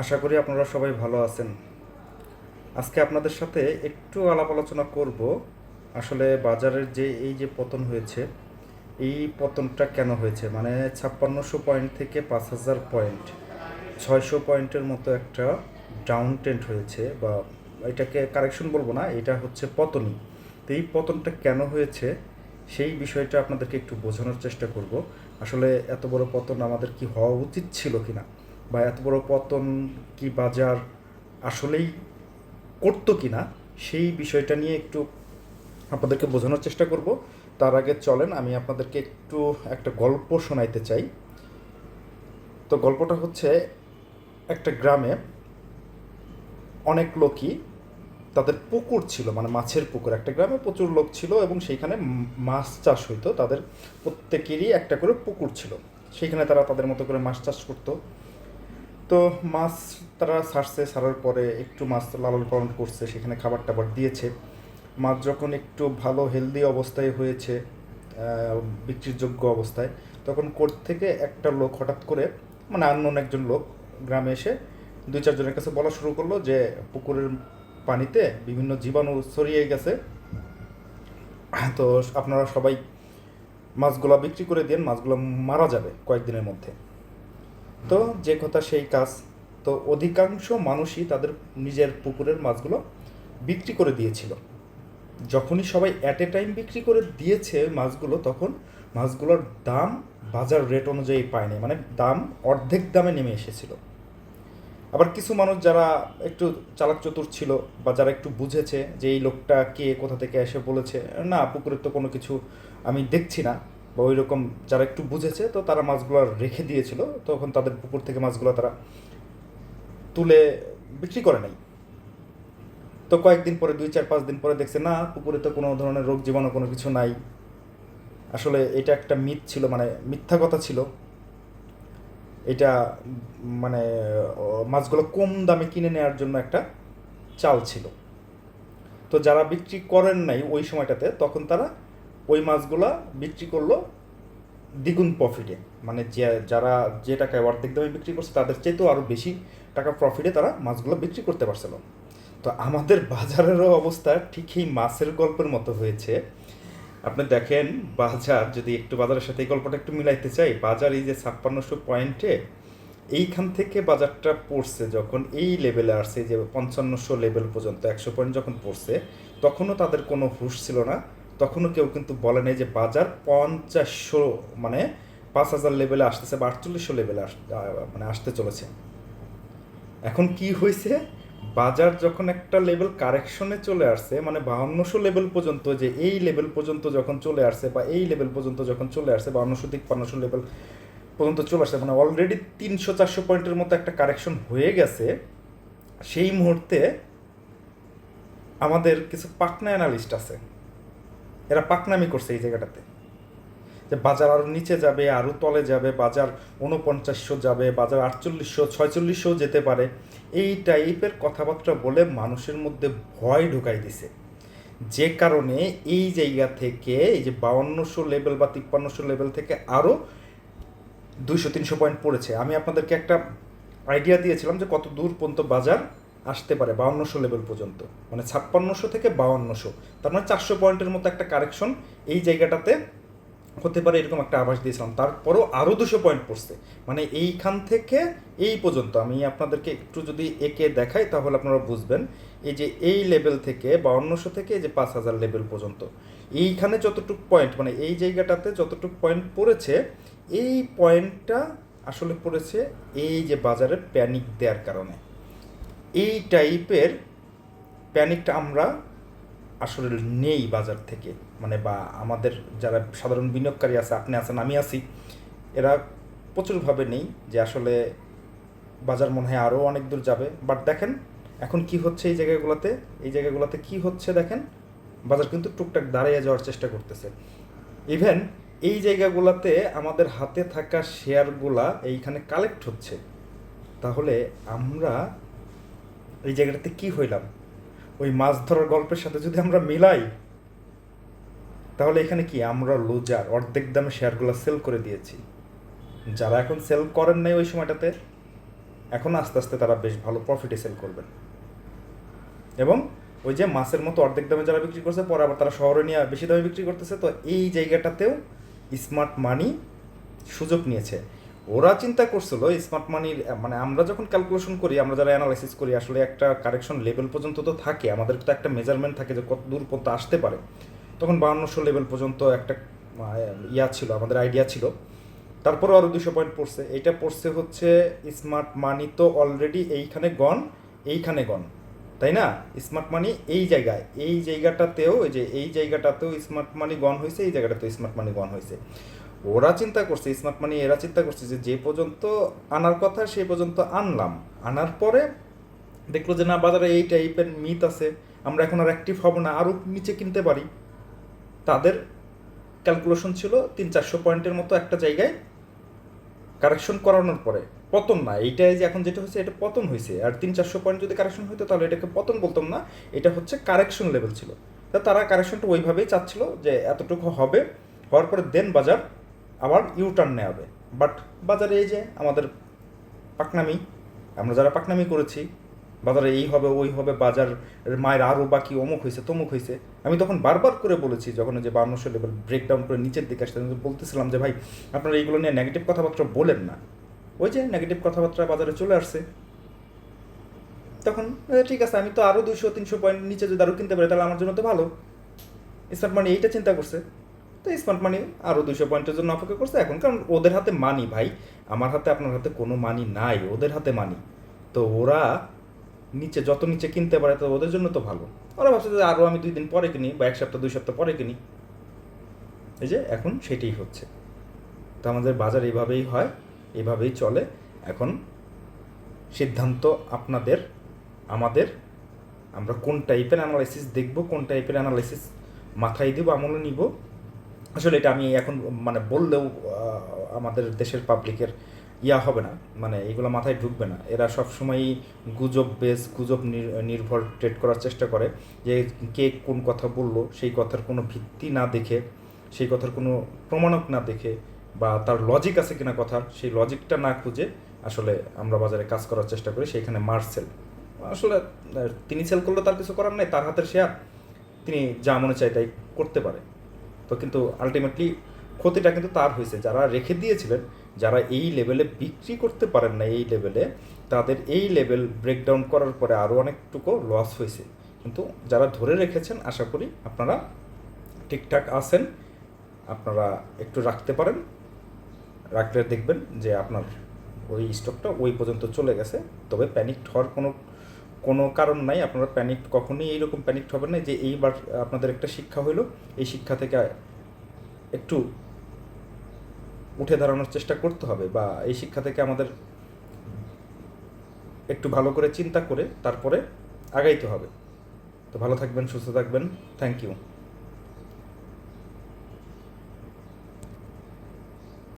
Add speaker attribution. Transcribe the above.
Speaker 1: আশা করি আপনারা সবাই ভালো আছেন। আজকে আপনাদের সাথে একটু আলাপ আলোচনা করব। আসলে বাজারের যে এই যে পতন হয়েছে, এই পতনটা কেন হয়েছে? মানে ছাপ্পান্নশো পয়েন্ট থেকে পাঁচ হাজার পয়েন্ট, ছয়শো পয়েন্টের মতো একটা ডাউন ট্রেন্ড হয়েছে বা এটাকে কারেকশন বলব না, এটা হচ্ছে পতনই। তো এই পতনটা কেন হয়েছে, সেই বিষয়টা আপনাদেরকে একটু বোঝানোর চেষ্টা করব। আসলে এত বড় পতন আমাদের কি হওয়া উচিত ছিল কিনা? বা এত বড় পতন কি বাজার আসলেই করতো কি না সেই বিষয়টা নিয়ে একটু আপনাদেরকে বোঝানোর চেষ্টা করব। তার আগে চলেন, আমি আপনাদেরকে একটু একটা গল্প শোনাইতে চাই। তো গল্পটা হচ্ছে, একটা গ্রামে অনেক লোকই তাদের পুকুর ছিল মানে মাছের পুকুর। একটা গ্রামে প্রচুর লোক ছিল এবং সেইখানে মাছ চাষ হইতো। তাদের প্রত্যেকেরই একটা করে পুকুর ছিল। সেইখানে তারা তাদের মতো করে মাছ চাষ করতো। তো মাছ তারা সারছে, সারার পরে একটু মাছ লালন পালন করছে, সেখানে খাবার টাবার দিয়েছে। মাছ যখন একটু ভালো হেলদি অবস্থায় হয়েছে বিক্রির যোগ্য অবস্থায়, তখন কোর্ট থেকে একটা লোক হঠাৎ করে মানে আননোন একজন লোক গ্রামে এসে দুই চারজনের কাছে বলা শুরু করল যে, পুকুরের পানিতে বিভিন্ন জীবাণু ছড়িয়ে গেছে। তো আপনারা সবাই মাছগুলা বিক্রি করে দিন মাছগুলো মারা যাবে কয়েকদিনের মধ্যে। তো যে কথা সেই কাজ, তো অধিকাংশ মানুষই তাদের নিজের পুকুরের মাছগুলো বিক্রি করে দিয়েছিল। যখনই সবাই অ্যাট এ টাইম বিক্রি করে দিয়েছে মাছগুলো, তখন মাছগুলোর দাম বাজার রেট অনুযায়ী পায়নি মানে দাম অর্ধেক দামে নেমে এসেছিল। আবার কিছু মানুষ যারা একটু চালাক চতুর ছিল বা যারা একটু বুঝেছে যে এই লোকটা কে, কোথা থেকে এসে বলেছে, না পুকুরের তো কোনো কিছু আমি দেখছি না। বা ওই রকম যারা একটু বুঝেছে, তো তারা মাছগুলো রেখে দিয়েছিল। তখন তাদের পুকুর থেকে মাছগুলো তারা তুলে বিক্রি করে নাই তো কয়েকদিন পরে, দুই চার পাঁচ দিন পরে দেখছে, না, পুকুরে তো কোনো ধরনের রোগ জীবাণু কোনো কিছু নাই। আসলে এটা একটা মিথ ছিল মানে মিথ্যা কথা ছিল। এটা মানে মাছগুলো কম দামে কিনে নেওয়ার জন্য একটা চাল ছিল। তো যারা বিক্রি করেন নাই ওই সময়টাতে, তখন তারা ওই মাছগুলা বিক্রি করল দ্বিগুণ প্রফিটে মানে যে, যারা যে টাকায় অর্ধেক দামে বিক্রি করছে, তাদের চাইতেও আরও বেশি টাকা প্রফিটে তারা মাছগুলো বিক্রি করতে পারছিল। তো আমাদের বাজারেরও অবস্থা ঠিক এই মাছের গল্পের মতো হয়েছে। আপনি দেখেন, বাজার, যদি একটু বাজারের সাথে এই গল্পটা একটু মিলাইতে চাই, বাজার এই যে ছাপ্পান্নশো পয়েন্টে, এইখান থেকে বাজারটা পড়ছে যখন এই লেভেলে আসছে যে পঞ্চান্নশো লেভেল পর্যন্ত, একশো পয়েন্ট যখন পড়ছে, তখনও তাদের কোনো হুঁশ ছিল না। তখনও কেউ কিন্তু বলে নাই যে বাজার পঞ্চাশশো মানে পাঁচ হাজার লেভেলে আসতেছে বা আটচল্লিশশো লেভেলে মানে আসতে চলেছে। এখন কি হয়েছে? বাজার যখন একটা লেভেল কারেকশনে চলে আসছে মানে বাহান্নশো লেভেল পর্যন্ত যে এই লেভেল পর্যন্ত যখন চলে আসছে বা এই লেভেল পর্যন্ত যখন চলে আসছে, বাহান্নশো তিপ্পান্নশো লেভেল পর্যন্ত চলে আসছে মানে অলরেডি তিনশো চারশো পয়েন্টের মতো একটা কারেকশন হয়ে গেছে, সেই মুহূর্তে আমাদের কিছু পাকনা অ্যানালিস্ট আছে। এরা পাকনামি করছে এই জায়গাটাতে। যে বাজার আরও নিচে যাবে আরও তলে যাবে, বাজার উনপঞ্চাশশো যাবে, বাজার আটচল্লিশশো, ছয়চল্লিশশো যেতে পারে। এই টাইপের কথাবার্তা বলে মানুষের মধ্যে ভয় ঢুকাই দিছে। যে কারণে এই জায়গা থেকে, এই যে বাউন্নশো লেভেল বা তিপ্পান্নশো লেভেল থেকে আরও দুইশো, তিনশো পয়েন্ট পড়েছে। আমি আপনাদেরকে একটা আইডিয়া দিয়েছিলাম যে কত দূর পর্যন্ত বাজার আসতে পারে বাউন্নশো লেভেল পর্যন্ত। মানে ছাপ্পান্নশো থেকে বাউন্নশো। তার মানে চারশো পয়েন্টের মতো একটা কারেকশন এই জায়গাটাতে হতে পারে এরকম একটা আভাস দিয়েছিলাম। তারপরও আরও দুশো পয়েন্ট পড়ছে। মানে এইখান থেকে এই পর্যন্ত আমি আপনাদেরকে একটু যদি একে দেখাই তাহলে আপনারা বুঝবেন। এই যে এই লেভেল থেকে বাউন্নশো থেকে এই যে পাঁচ হাজার লেভেল পর্যন্ত। এইখানে যতটুক পয়েন্ট মানে এই জায়গাটাতে যতটুক পয়েন্ট পড়েছে, এই পয়েন্টটা আসলে পড়েছে এই যে বাজারে প্যানিক দেওয়ার কারণে। এই টাইপের প্যানিকটা আমরা আসলে নেই বাজার থেকে। মানে বা আমাদের যারা সাধারণ বিনিয়োগকারী আছে, আপনি আছেন, আমি আছি, এরা প্রচুরভাবে নেই যে আসলে বাজার মনে হয় আরও অনেক দূর যাবে। বাট দেখেন, এখন কি হচ্ছে এই জায়গাগুলোতে? এই জায়গাগুলোতে কি হচ্ছে দেখেন? বাজার কিন্তু টুকটাক দাঁড়িয়ে যাওয়ার চেষ্টা করতেছে। ইভেন এই জায়গাগুলোতে আমাদের হাতে থাকা শেয়ারগুলা এইখানে কালেক্ট হচ্ছে। তাহলে আমরা এই জায়গাটাতে কি হইলাম? ওই মাছ ধরার গল্পের সাথে যদি আমরা মিলাই, তাহলে এখানে কি আমরা লুজার অর্ধেক দামে শেয়ারগুলো সেল করে দিয়েছি। যারা এখন সেল করেন নাই ওই সময়টাতে, এখন আস্তে আস্তে তারা বেশ ভালো প্রফিটে সেল করবেন। এবং ওই যে মাছের মতো অর্ধেক দামে যারা বিক্রি করছে, পরে আবার তারা শহরে নিয়ে বেশি দামে বিক্রি করতেছে, তো এই জায়গাটাতেও স্মার্ট মানি সুযোগ নিয়েছে। ওরা চিন্তা করছিল স্মার্ট মানির মানে আমরা যখন ক্যালকুলেশন করি, আমরা যারা অ্যানালাইসিস করি, আসলে একটা কারেকশন লেভেল পর্যন্ত তো থাকে, আমাদের তো একটা মেজারমেন্ট থাকে যে কত দূর পর্যন্ত আসতে পারে। তখন বাউন্নশো লেভেল পর্যন্ত একটা ইয়া ছিল, আমাদের আইডিয়া ছিল। তারপরে আরও দুশো পয়েন্ট পড়ছে। এটা পড়ছে হচ্ছে স্মার্ট মানি তো অলরেডি এইখানে গন এইখানে গন তাই না? স্মার্ট মানি এই জায়গায়, এই জায়গাটাতেও যে এই জায়গাটাতেও স্মার্ট মানি গন হয়েছে, এই জায়গাটাতেও স্মার্ট মানি গন হয়েছে। ওরা চিন্তা করছে, স্মার্ট মানি এরা চিন্তা করছে যে যে পর্যন্ত আনার কথা সে পর্যন্ত আনলাম। আনার পরে দেখল যে না, বাজারে এই টাইপের মিথ আছে, আমরা এখন আর অ্যাক্টিভ হব না আরও নিচে কিনতে পারি। তাদের ক্যালকুলেশন ছিল তিন চারশো পয়েন্টের মতো একটা জায়গায় কারেকশন করানোর পরে। পতন না, এইটাই যে এখন যেটা হয়েছে, এটা পতন হয়েছে। আর তিন চারশো পয়েন্ট যদি কারেকশন হতো তাহলে এটাকে পতন বলতাম না, এটা হচ্ছে কারেকশন লেভেল ছিল। তা তারা কারেকশনটা ওইভাবেই চাচ্ছিল যে এতটুকু হবে, হওয়ার পরে দেন বাজার আবার ইউ টার্ন নেওয়াবে বাট বাজারে এই যে আমাদের পাকনামি, আমরা যারা পাকনামি করেছি, বাজারে এই হবে, ওই হবে বাজার মায়ের আরও বাকি অমুক হয়েছে তমুক হয়েছে আমি তখন বারবার করে বলেছি, যখন যে বাউন্নশো লেভেল ব্রেকডাউন করে নিচের দিকে আসতে বলতেছিলাম যে, ভাই, আপনারা এইগুলো নিয়ে নেগেটিভ কথাবার্তা বলেন না। ওই যে নেগেটিভ কথাবার্তা বাজারে চলে আসছে। তখন ঠিক আছে, আমি তো আরও দুশো তিনশো পয়েন্ট নিচে যদি আরও কিনতে পারি, তাহলে আমার জন্য তো ভালো। স্মার্ট মানে এইটা চিন্তা করছে। তো স্মার্ট মানি আরও দুশো পয়েন্টের জন্য অপেক্ষা করছে এখন। কারণ ওদের হাতে মানি ভাই। আমার হাতে, আপনার হাতে কোনো মানি নাই। ওদের হাতে মানি তো ওরা নিচে, যত নিচে কিনতে পারে, তো ওদের জন্য তো ভালো। ওরা ভাবছে যে আরও আমি দুই দিন পরে কিনি বা এক সপ্তাহ, দুই সপ্তাহ পরে কিনি। এই যে এখন সেটাই হচ্ছে। তো আমাদের বাজার এইভাবেই হয়, এইভাবেই চলে। এখন সিদ্ধান্ত আপনাদের, আমাদের। আমরা কোন টাইপের অ্যানালাইসিস দেখব, কোন টাইপের অ্যানালাইসিস মাথায় দিব, আমলে নিব। আসলে এটা আমি এখন মানে বললেও আমাদের দেশের পাবলিকের ইয়া হবে না মানে এগুলো মাথায় ঢুকবে না। এরা সবসময়ই গুজব বেস গুজব নির- নির্ভর ট্রেড করার চেষ্টা করে যে কে কোন কথা বলল, সেই কথার কোনো ভিত্তি না দেখে, সেই কথার কোনো প্রমাণক না দেখে বা তার লজিক আছে কিনা কথার সেই লজিকটা না খুঁজে আসলে আমরা বাজারে কাজ করার চেষ্টা করি, সেইখানে মার্চ সেল আসলে তিনি সেল করলে তার কিছু করার নাই, তার হাতের শেয়ার তিনি যা মনে চায় তাই করতে পারে। তো কিন্তু আলটিমেটলি ক্ষতিটা কিন্তু তার হয়েছে। যারা রেখে দিয়েছিলেন, যারা এই লেভেলে বিক্রি করতে পারেন না এই লেভেলে তাদের এই লেভেল ব্রেকডাউন করার পরে আরও অনেকটুকু লস হয়েছে। কিন্তু যারা ধরে রেখেছেন, আশা করি আপনারা ঠিকঠাক আছেন। আপনারা একটু রাখতে পারেন। রাখলে দেখবেন যে আপনার ওই স্টকটা ওই পর্যন্ত চলে গেছে। তবে প্যানিক হওয়ার কোনো কোনো কারণ নাই, আপনারা প্যানিক কখনোই এইরকম প্যানিক হবেন না যে এইবার আপনাদের একটা শিক্ষা হইল, এই শিক্ষা থেকে একটু উঠে দাঁড়ানোর চেষ্টা করতে হবে বা এই শিক্ষা থেকে আমাদের একটু ভালো করে চিন্তা করে তারপরে আগাইতে হবে। তো ভালো থাকবেন, সুস্থ থাকবেন থ্যাংক ইউ